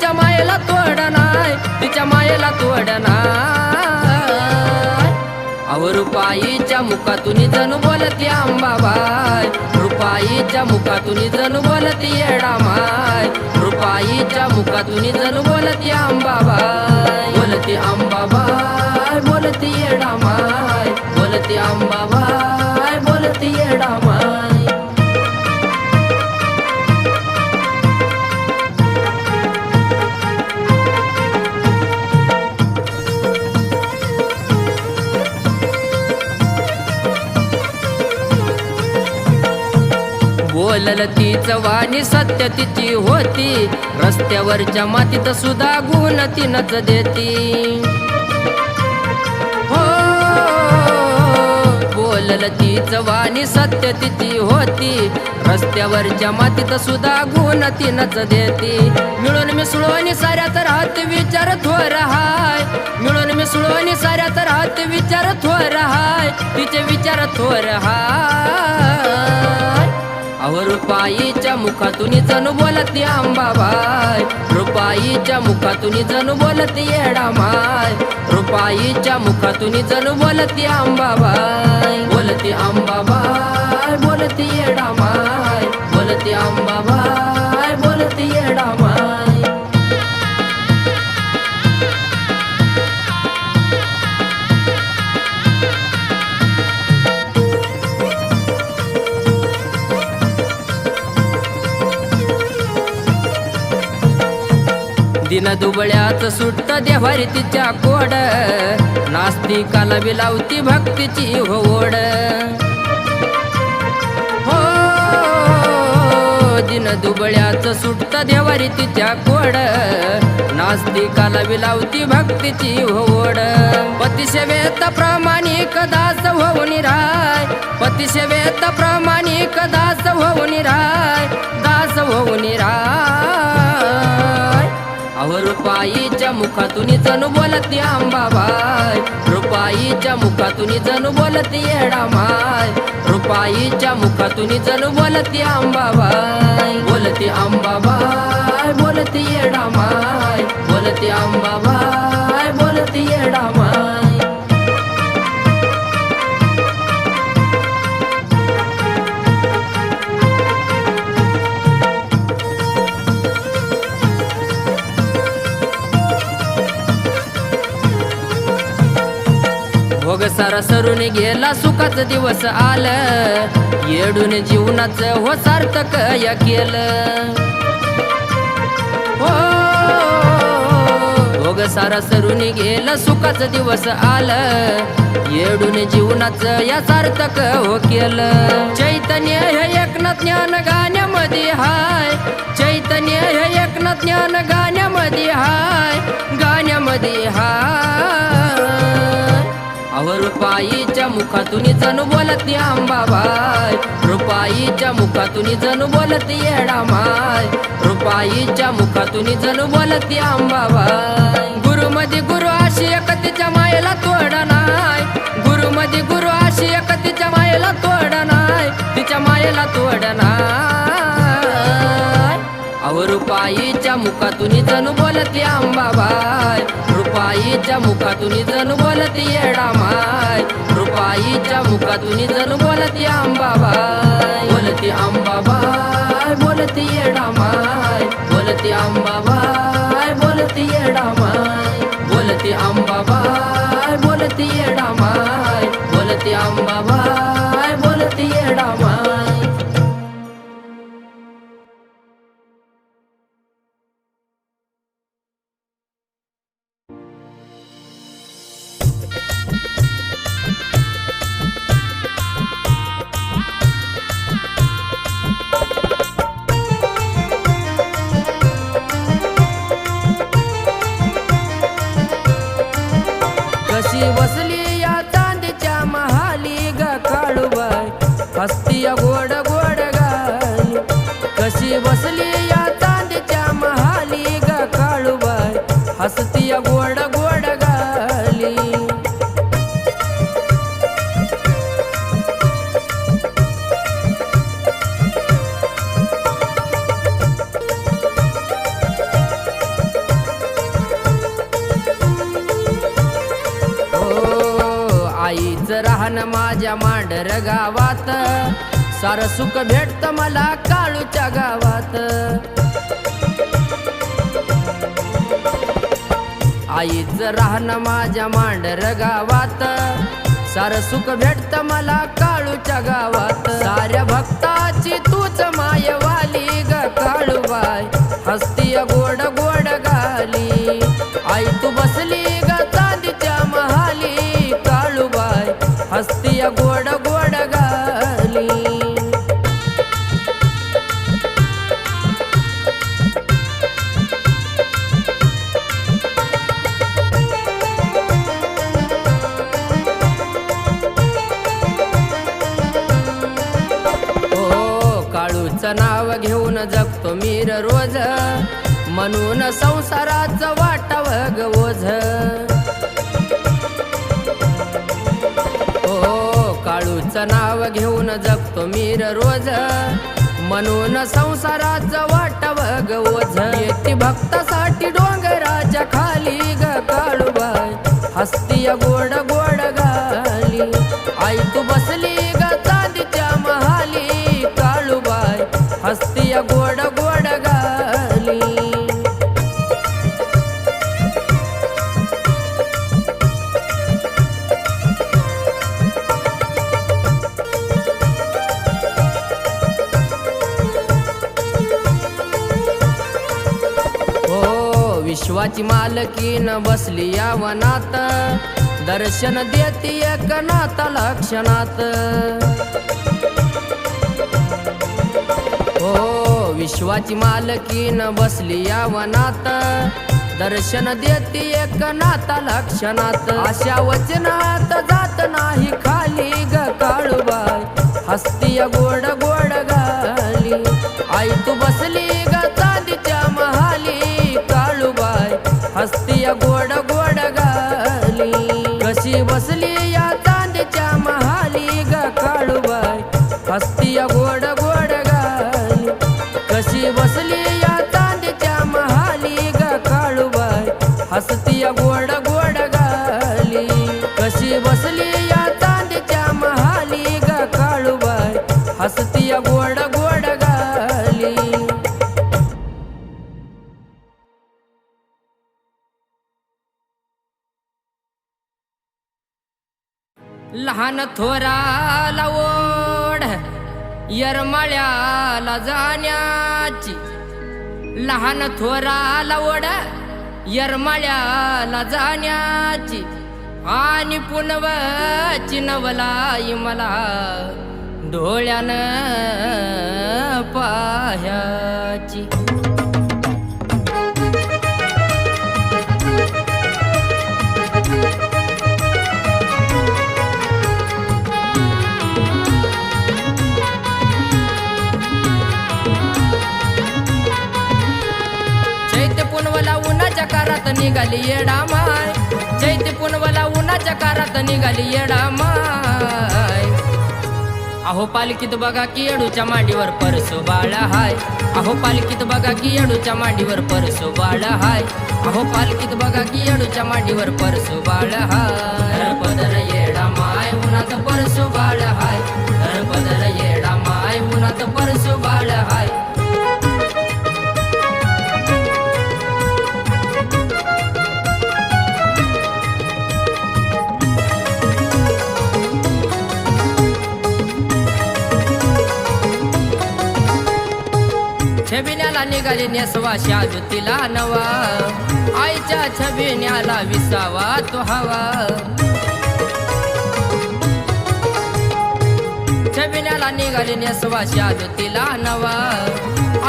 तिच्या मायेला तोड नाय तिच्या मायेला तोड नाय अव रुपाईच्या मुखातून जणू बोलती अंबाबाई रुपाईच्या मुखातून जणू बोलती येडा माय रुपाईच्या मुखातून जणू बोलती अंबाबाई. बोलल तीच वाणी सत्य तिची होती. रस्त्यावरच्या मातीत सुद्धा गुण तिनच देती. हो बोलल तीच वाणी सत्य तिची होती. रस्त्यावरच्या मातीत सुद्धा गुण तिनच देती. मिळून मिसळून तर हात विचार थोर हाय. मिळून मिसळून तर हात विचार थोर हाय. तिचे विचार थोर हाय. अहो रुपाईच्या मुखातून जणू बोलती अंबाबाई. रुपाईच्या मुखातून जणू बोलती येडा माय रुपाईच्या मुखातून जणू बोलती अंबाबाई. बोलती अंबाबाई बोलती येडा माय बोलती अंबाबाई बोलती दिन दुबळ्यात सुटत देवारी तिच्या कोड. नास्तिकाला विलावती भक्तीची होड हो दिन दुबळ्याच सुटत देवारी तिच्या कोड. नास्तिकाला विलावती भक्तीची होड पतिसेवेत प्रामाणिक दास होऊन राय. पतिसेवेत प्रामाणिक दास होऊन राय. रुपाईच्या मुखातून जणू बोलती अंबाबाई. रुपाईच्या मुखातून जणू बोलती येडा माय रुपाईच्या मुखातून जणू बोलती अंबाबाई. बोलती अंबाबाई बोलती येडा माय बोलती अंबाबाई बोलती येडा माय भोग सारा सरून गेला सुखाच दिवस आलं. येडून जीवनाच हो सार्थक या केलं. हो भोग सारा सरून गेला सुखाच दिवस आलं. येडून जीवनाच या सार्थक हो केलं. चैतन्य हे एकनाथ ज्ञान गाण्यामध्ये हाय. चैतन्य हे एकनाथ ज्ञान गाण्यामध्ये हाय. गाण्यामध्ये हाय. रुपाईच्या मुखातून जणू बोलती अंबाबाय रुपाईच्या मुखातून जणू बोलती येडा माय रुपाईच्या मुखातून जणू बोलती अंबाबाय गुरु मध्ये गुरु अशी एक तिच्या मायेला तोड नाय गुरु मध्ये गुरु अशी एक तिच्या मायेला तोड नाय तिच्या मायेला तोड नाय रुपाईच्या मुखातून जणू बोलती अंबाबाई रुपाईच्या मुखातून जणू बोलती येडा माय. रुपाईच्या मुखातून जणू बोलती अंबाबाई बोलती अंबाबाई बोलती येडा माय. बोलती अंबाबाई बोलती येडा माय. बोलती अंबाबाई बोलती येडा माय. बोलती अंबाबाई या गोड गोड गाय. कशी बसली या चांदीच्या महाली ग काळूबाई. हसती या गोड राहण माझ्या मांडर गावात. सार सुख भेटत मला काळूच्या गावात. आईचं राहणं माझ्या मांडर गावात. सार सुख भेटत मला काळूच्या गावात. साऱ्या भक्ताची तूच मायवाली ग काळूबाई. हस्ती गोड गोड गाली. आई तू बसली ग म्हणून संसाराच वाटाव ग ओझ येते भक्तासाठी डोंगराच्या खाली ग काळूबाई. हस्तिया गोड गोड गाली. आई तू बसली विश्वाची मालकीन बसली या वनात दर्शन देती एक नाता लक्षणात. हो विश्वाची मालकीन बसली या वनात दर्शन देती एक नाता लक्षणात. अशा वचनात जात नाही खाली ग काळूबाई. हस्ती गोड गोड गाली. आई तू बसली ग कशी बसली या चांदीच्या महाली ग काळूबाई. हस्तीय गोड गोड गाली. कशी बसली या चांदीच्या महाली ग काळूबाई. हसतीय गोड गोड गाली. कशी बसली लहान थोराला ओढ यरमाळ्याला जाण्याची. लहान थोराला ओढ यरमाळ्याला जाण्याची. आणि पुनव चिनवलाई मला डोळ्यानं पाह्याची. निघाली येडा माय. चैत्य पुनवला उन्हाच्या कारात निघाली येडा माय. अहो पालखीत बघा की येडूच्या मांडीवर परसो बाळ हाय. अहो पालखीत बघा की येडूच्या मांडीवर परसो बाळ हाय. अहो पालखीत बघा की येडूच्या मांडीवर परसो बाळ हाय. पदर येडा छबिन्याला निघाली जुतीला नवा. आईच्या छबिन्याला विसावा तो हवा. छबिन्याला निघाली नेसवा जुतीला नवा.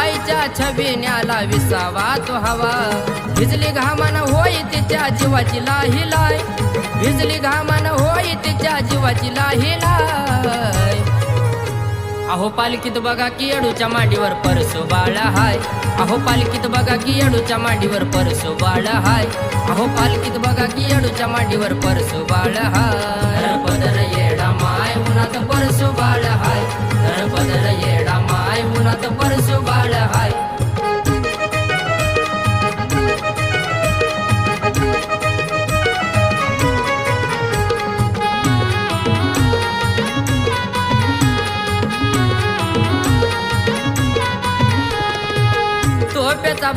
आईच्या छबिन्याला विसावा तो हवा. भिजली घामान होई तिच्या जीवाची लाही लाय भिजली घामान होई तिच्या जीवाची लाही लाय अहो पालखीत बघा की येडूच्या मांडीवर परसो बाळ हाय. अहो पालखीत बघा की येडूच्या मांडीवर परसो बाळ हाय. अहो पालखीत बघा की येडूच्या मांडीवर परसो बाळ हाय. पदर येडा माय उन्हात परसो बाळ हाय. पदर येडा माय उन्हात परसो बाळ हाय.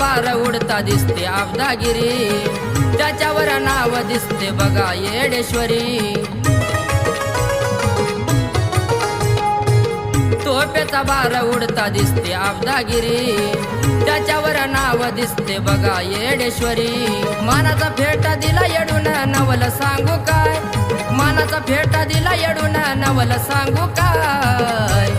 बार उडता दिसते अब्दागिरी त्याच्यावर नाव दिसते बघा येडेश्वरी. तोपेचा बार उडता दिसते अब्दागिरी त्याच्यावर नाव दिसते बघा येडेश्वरी. मानाचा फेटा दिला येडून नवल सांगू काय? मानाचा फेटा दिला येडून नवल सांगू काय?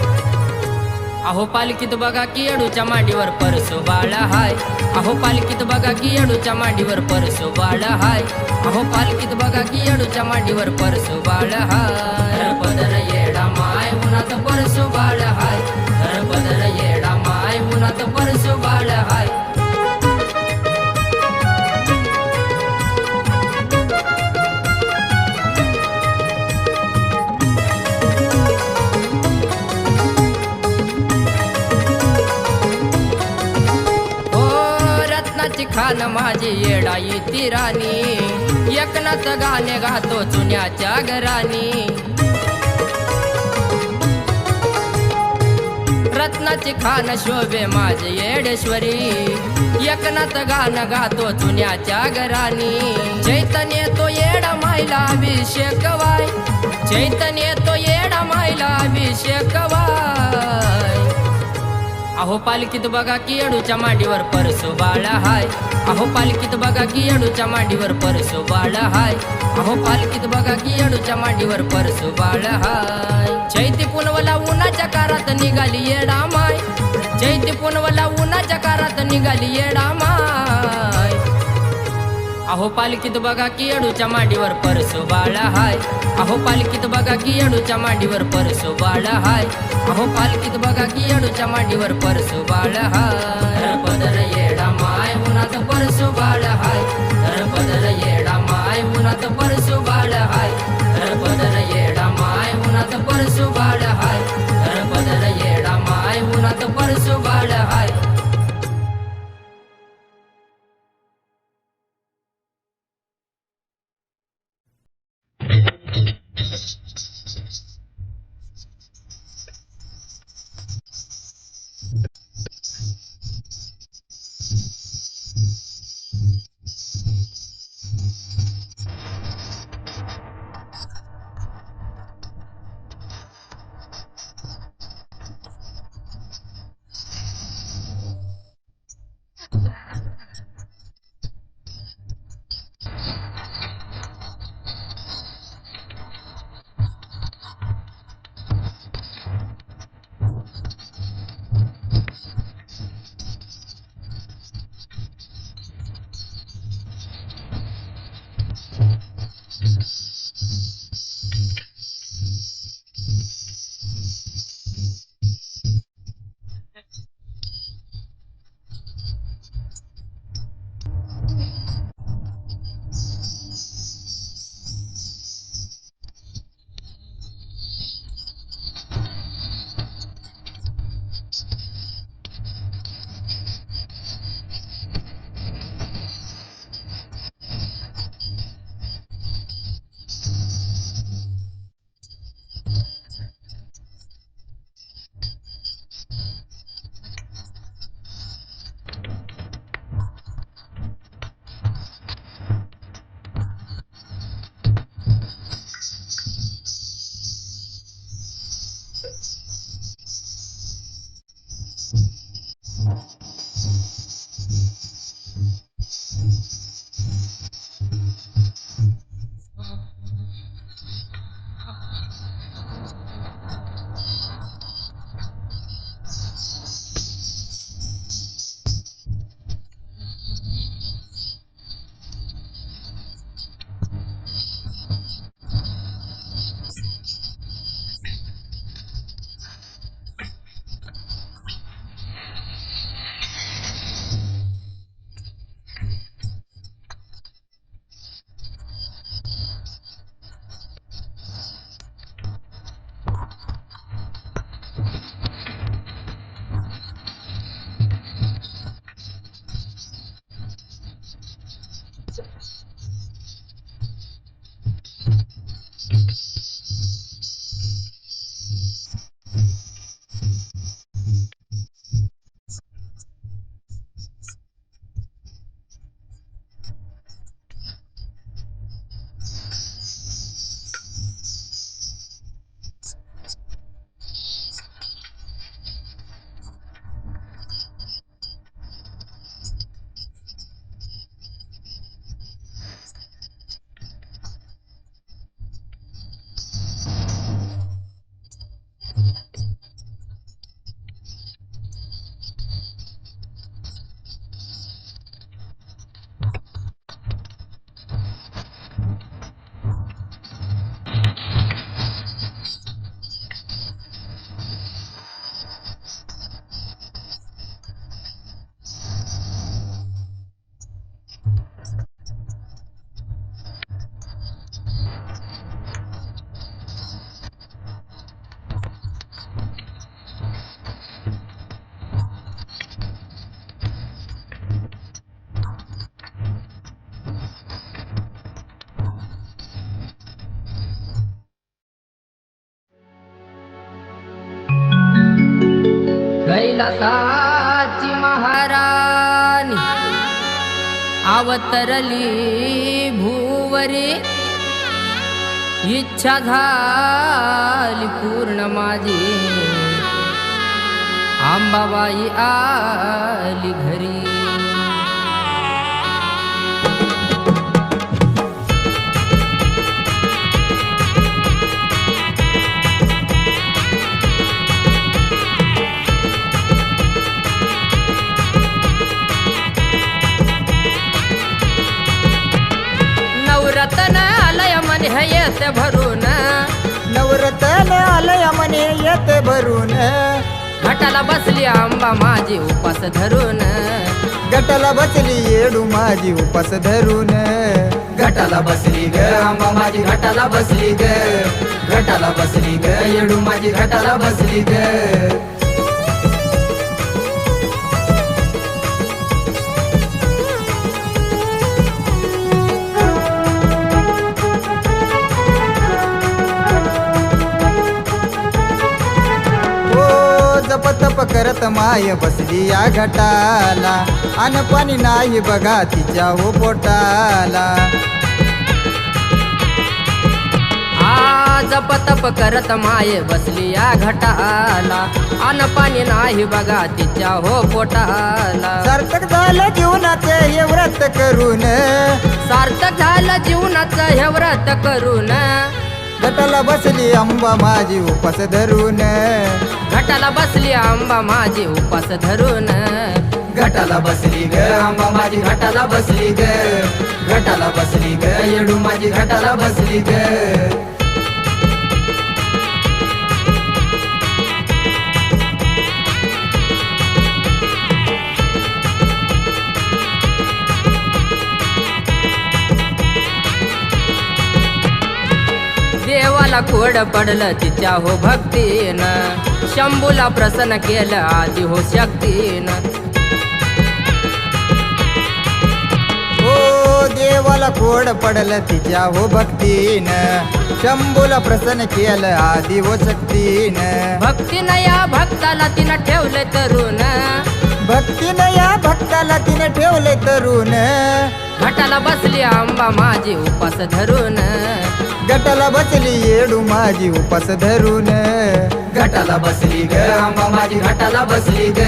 अहो पालखीत बघा की येडूच्या मांडीवर परसो बाळ हाय. अहो पालखीत बघा की येडूच्या मांडीवर परसो बाळ हाय. अहो पालखीत बघा की येडूच्या मांडीवर परसो बाळ हाय. पदर येडा माय उन्हात परसो बाळ हाय. गान माझी येडाई ती राणी. एकनाथ गाणे गातो चुन्याच्या घराणी. रत्नाची खान शोभे माझे येडेश्वरी. एकनाथ गाणं गातो चुन्याच्या घराणी. चैतन्य तो येडा मायला अभिषेक वाय. चैतन्य तो येडा मायला अभिषेक वाय. अहो पालखीत बघा की अडूच्या मांडीवर परसो बाळ हाय. अहो पालखीत बघा की अडूच्या मांडीवर परसो बाळ हाय. अहो पालखीत बघा की अडूच्या मांडीवर परसो बाळ हाय. चैती पुनवला उन्हाच्या कारात निघाली येडा माय. चैती पुनवला उन्हाच्या कारात निघाली येडा माय. अहो पालखीत बघा की अडूच्या मांडीवर परसो बाळ हाय. अहो पालखीत बघा की अडूच्या मांडीवर परसो बाळ हाय. अहो पालखीत बघा की अडूच्या मांडीवर परसो बाळ हाय. पदर येडा माय उन्हात परसो बाळ हाय. तर पदर येडा माय उन्हात परसो बाळ हाय. तर पदर येडा माय उन्हात परसो बाळ हाय. तर पदर येडा माय उन्हात परसो बाळ हाय महाराणी अवतरली भूवरी इच्छा झाली पूर्ण माझी. आंबाबाई आली घरी. आलय म्हणे येते भरून. घाटाला बसली आंबा माझी उपास धरून. गटाला बसली येडू माझी उपास धरून. घटाला बसली ग आंबा माझी घटाला बसली ग. घटाला बसली ग येडू माझी घटाला बसली ग. करत माय बसली या घटाला. अन पाणी नाही बघा तिच्या हो पोटाला. जप तप करत माये बसली या घटाला. अन पाणी नाही बघा तिच्या हो पोटाला. सार्थक झालं जीवनाचे हे व्रत करून. सार्थक झालं जीवनाचं हे व्रत करून. गटाला बसली अंबा माझी उपास धरून. घाटाला बसली आंबा माझी उपास धरून. घटाला बसली ग आंबा माझी घटाला बसली ग. घटाला बसली ग येडू माझी घटाला बसली ग. देवाला कोड पडलं तिच्या हो भक्तीनं. शंभूला प्रसन्न केलं आधी हो शक्तीनं. ओ देवाला कोड पडलं तिच्या हो भक्तीन. शंभूला प्रसन्न केलं आदी हो शक्तीन. भक्तीनं या भक्ताला तिनं ठेवले तरुण. भक्तीनं या भक्ताला तिने ठेवले तरुण. घाटाला बसली आंबा माझी उपास धरून. गटाला बसली येडू माझी उपास धरून. गटाला बसली ग आंबा माझी घटाला बसली ग.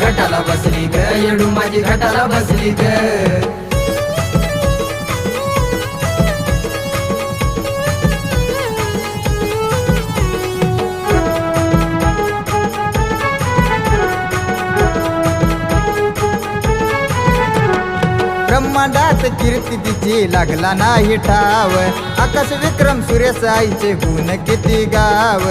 घटाला बसली ग येडू माझी घटाला बसली ग. ब्रह्मांडात कीर्ती तिची लागला नाही ठाव. आकाश विक्रम सूर्यसाईचे गुण किती गाव.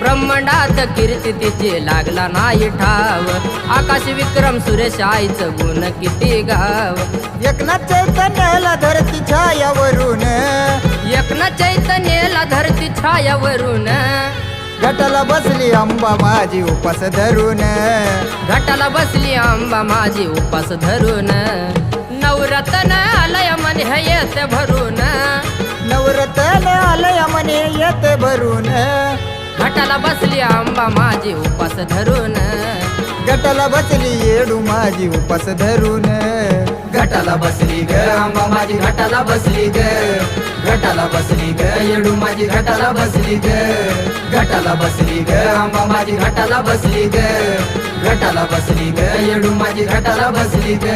ब्रह्मांडात कीर्ती तिची लागला नाही ठाव. आकाश विक्रम सुरेश आईचं गुण किती गाव. एकनाथ चैतन्याला धरती छायावरून. एकनाथ चैतन्याला धरती छायावरून. गटाला बसली अंबा माझी उपास धरून. घाटाला बसली आंबा माझी उपास धरून. नवरत्न आलय म्हणे हे येते भरून. नवरतन आलय म्हणे येते भरून. घाटाला बसली आंबा माझी उपास धरून. गटाला बसली येडू माझी उपास धरून. घटाला बसली ग. आंबा माझी घटाला बसली ग. घटाला बसली ग. येडू माझी घटाला बसली ग. घटाला बसली ग. आंबा माझी घटाला बसली ग. घटाला बसली ग. येडू माझी घटाला बसली ग.